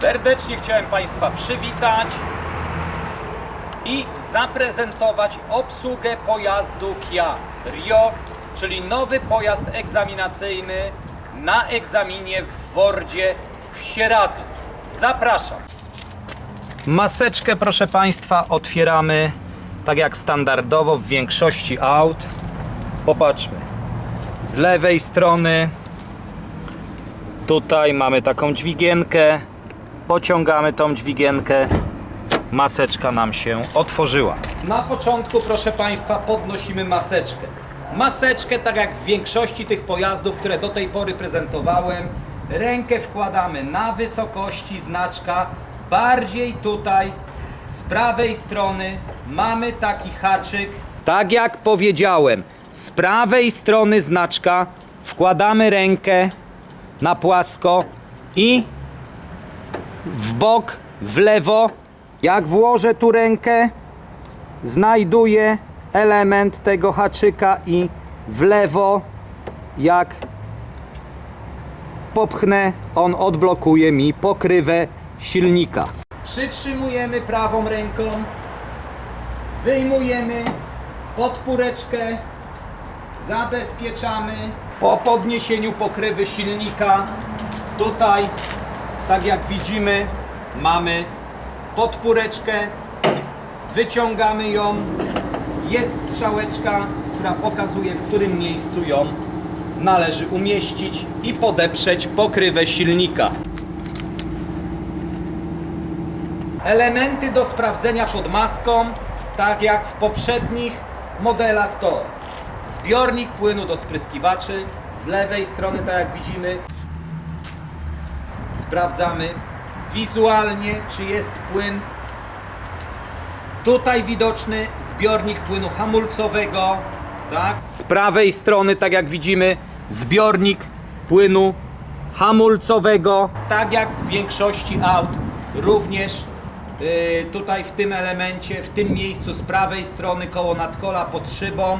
Serdecznie chciałem Państwa przywitać i zaprezentować obsługę pojazdu Kia Rio, czyli nowy pojazd egzaminacyjny na egzaminie w Wordzie w Sieradzu. Zapraszam. Maseczkę, proszę Państwa, otwieramy tak jak standardowo w większości aut. Popatrzmy. Z lewej strony Tutaj mamy taką dźwigienkę. Pociągamy tą dźwigienkę. Maseczka nam się otworzyła. Na początku, proszę Państwa, podnosimy maseczkę. Maseczkę, tak jak w większości tych pojazdów, które do tej pory prezentowałem, rękę wkładamy na wysokości znaczka. Bardziej tutaj z prawej strony mamy taki haczyk. Tak jak powiedziałem, z prawej strony znaczka wkładamy rękę na płasko i w bok, w lewo. Jak włożę tu rękę, znajduję element tego haczyka i w lewo, jak popchnę, on odblokuje mi pokrywę silnika. Przytrzymujemy prawą ręką, wyjmujemy podpóreczkę, zabezpieczamy po podniesieniu pokrywy silnika tutaj tak jak widzimy mamy podpóreczkę wyciągamy ją. Jest strzałeczka która pokazuje w którym miejscu ją należy umieścić i podeprzeć pokrywę silnika. Elementy do sprawdzenia pod maską, tak jak w poprzednich modelach to zbiornik płynu do spryskiwaczy, z lewej strony tak jak widzimy sprawdzamy wizualnie czy jest płyn. Tutaj widoczny zbiornik płynu hamulcowego tak? z prawej strony tak jak widzimy zbiornik płynu hamulcowego. Tak jak w większości aut również yy, tutaj w tym elemencie w tym miejscu z prawej strony koło nadkola pod szybą.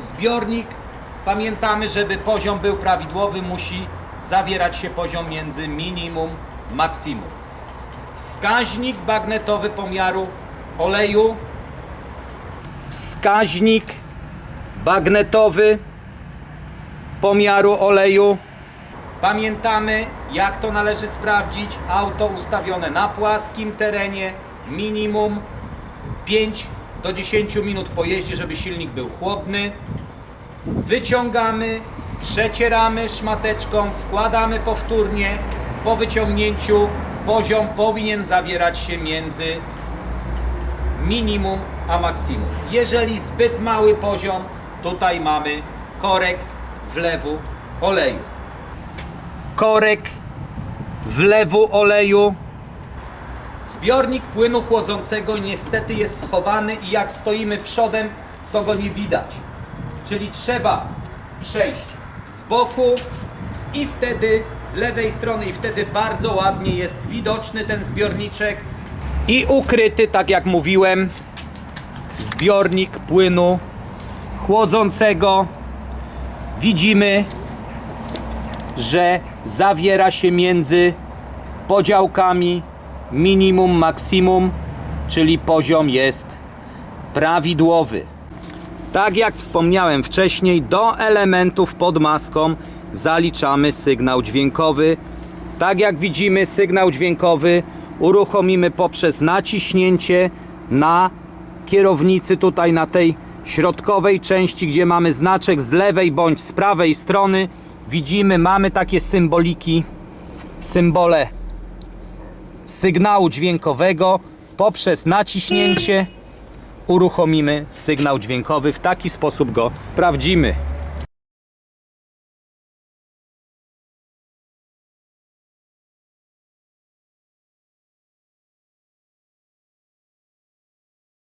Zbiornik pamiętamy żeby poziom był prawidłowy musi zawierać się poziom między minimum maksimum wskaźnik bagnetowy pomiaru oleju wskaźnik bagnetowy pomiaru oleju Pamiętamy, jak to należy sprawdzić. Auto ustawione na płaskim terenie, minimum 5 do 10 minut po jeździe, żeby silnik był chłodny. Wyciągamy, przecieramy szmateczką, wkładamy powtórnie. Po wyciągnięciu poziom powinien zawierać się między minimum a maksimum. Jeżeli zbyt mały poziom, tutaj mamy korek wlewu oleju korek wlewu oleju. Zbiornik płynu chłodzącego niestety jest schowany i jak stoimy przodem, to go nie widać. Czyli trzeba przejść z boku i wtedy z lewej strony i wtedy bardzo ładnie jest widoczny ten zbiorniczek i ukryty, tak jak mówiłem, zbiornik płynu chłodzącego. Widzimy że zawiera się między podziałkami minimum, maksimum, czyli poziom jest prawidłowy. Tak jak wspomniałem wcześniej, do elementów pod maską zaliczamy sygnał dźwiękowy. Tak jak widzimy, sygnał dźwiękowy uruchomimy poprzez naciśnięcie na kierownicy tutaj na tej środkowej części, gdzie mamy znaczek z lewej bądź z prawej strony widzimy, mamy takie symboliki, symbole sygnału dźwiękowego. Poprzez naciśnięcie uruchomimy sygnał dźwiękowy. W taki sposób go sprawdzimy.